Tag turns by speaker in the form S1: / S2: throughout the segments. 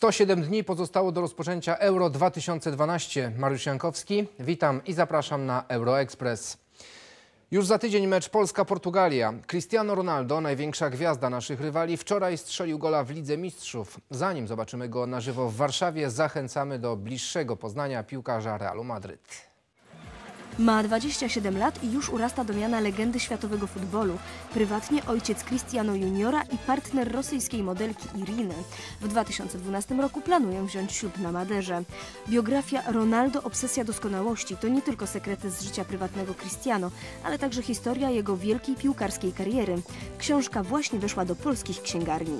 S1: 107 dni pozostało do rozpoczęcia Euro 2012. Mariusz Jankowski, witam i zapraszam na Euroexpress. Już za tydzień mecz Polska-Portugalia. Cristiano Ronaldo, największa gwiazda naszych rywali, wczoraj strzelił gola w Lidze Mistrzów. Zanim zobaczymy go na żywo w Warszawie, zachęcamy do bliższego poznania piłkarza Realu Madryt.
S2: Ma 27 lat i już urasta do miana legendy światowego futbolu. Prywatnie ojciec Cristiano Juniora i partner rosyjskiej modelki Iriny. W 2012 roku planują wziąć ślub na Maderze. Biografia Ronaldo Obsesja doskonałości to nie tylko sekrety z życia prywatnego Cristiano, ale także historia jego wielkiej piłkarskiej kariery. Książka właśnie weszła do polskich księgarni.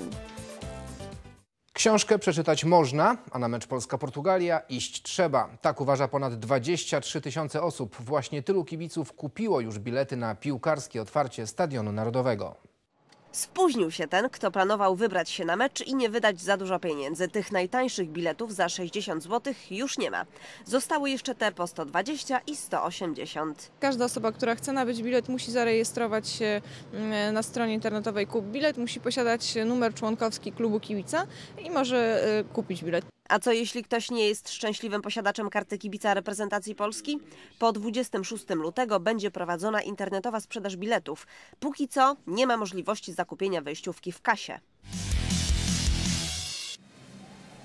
S1: Książkę przeczytać można, a na mecz Polska-Portugalia iść trzeba. Tak uważa ponad 23 tysiące osób. Właśnie tylu kibiców kupiło już bilety na piłkarskie otwarcie Stadionu Narodowego.
S3: Spóźnił się ten, kto planował wybrać się na mecz i nie wydać za dużo pieniędzy. Tych najtańszych biletów za 60 zł już nie ma. Zostały jeszcze te po 120 i 180.
S4: Każda osoba, która chce nabyć bilet, musi zarejestrować się mm, na stronie internetowej Kup Bilet, musi posiadać numer członkowski klubu kibica i może y, kupić bilet.
S3: A co jeśli ktoś nie jest szczęśliwym posiadaczem karty kibica reprezentacji Polski? Po 26 lutego będzie prowadzona internetowa sprzedaż biletów. Póki co nie ma możliwości zakupienia wejściówki w kasie.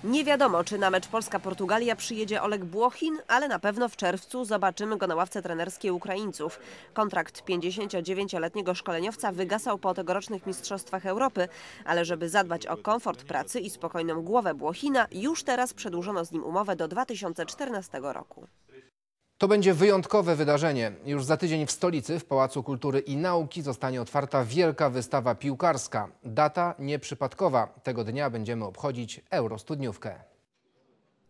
S3: Nie wiadomo, czy na mecz Polska-Portugalia przyjedzie Oleg Błochin, ale na pewno w czerwcu zobaczymy go na ławce trenerskiej Ukraińców. Kontrakt 59-letniego szkoleniowca wygasał po tegorocznych Mistrzostwach Europy, ale żeby zadbać o komfort pracy i spokojną głowę Błochina, już teraz przedłużono z nim umowę do 2014 roku.
S1: To będzie wyjątkowe wydarzenie. Już za tydzień w stolicy, w Pałacu Kultury i Nauki zostanie otwarta wielka wystawa piłkarska. Data nieprzypadkowa. Tego dnia będziemy obchodzić Eurostudniówkę.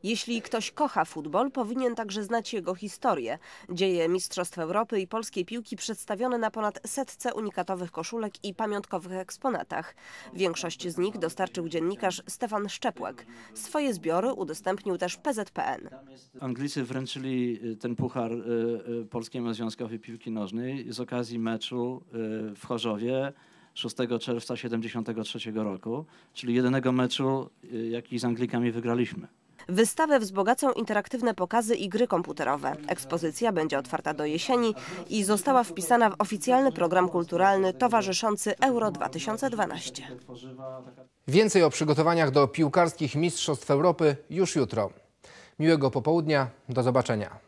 S3: Jeśli ktoś kocha futbol, powinien także znać jego historię. Dzieje Mistrzostw Europy i polskiej piłki przedstawione na ponad setce unikatowych koszulek i pamiątkowych eksponatach. Większość z nich dostarczył dziennikarz Stefan Szczepłek. Swoje zbiory udostępnił też PZPN.
S5: Anglicy wręczyli y, ten puchar y, y, Polskiemu Związkowi Piłki Nożnej z okazji meczu w Chorzowie 6 czerwca 1973 roku, czyli jedynego meczu, jaki z Anglikami wygraliśmy.
S3: Wystawę wzbogacą interaktywne pokazy i gry komputerowe. Ekspozycja będzie otwarta do jesieni i została wpisana w oficjalny program kulturalny towarzyszący Euro 2012.
S1: Więcej o przygotowaniach do piłkarskich Mistrzostw Europy już jutro. Miłego popołudnia, do zobaczenia.